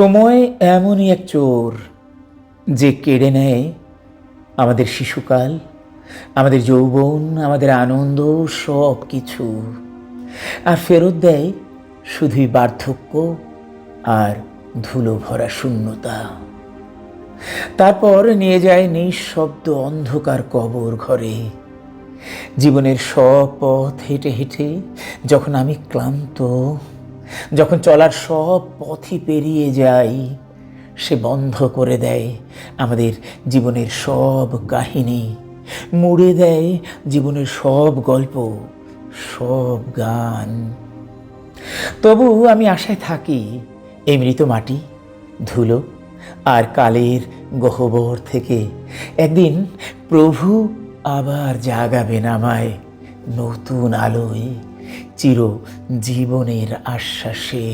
সময় এমনই এক চোর যে কেড়ে নেয় আমাদের শিশুকাল, আমাদের যৌবন, আমাদের আনন্দ, সব কিছু। আর ফেরত দেয় শুধুই বার্ধক্য আর ধুলো ভরা শূন্যতা। তারপর নিয়ে যায় নিঃশব্দ অন্ধকার কবর ঘরে। জীবনের সব পথ হেঁটে হেঁটে যখন আমি ক্লান্ত যখন চলার সব পথই পেরিয়ে যাই সে বন্ধ করে দেয় আমাদের জীবনের সব কাহিনী, মুড়ে দেয় জীবনের সব গল্প, সব গান। তবু আমি আশায় থাকি, এই মৃত মাটি, ধুলো আর কালের গহ্বর থেকে একদিন প্রভু আবার জাগাবেন আমায়। নতুন আলোয় চির জীবনের আশ্বাসে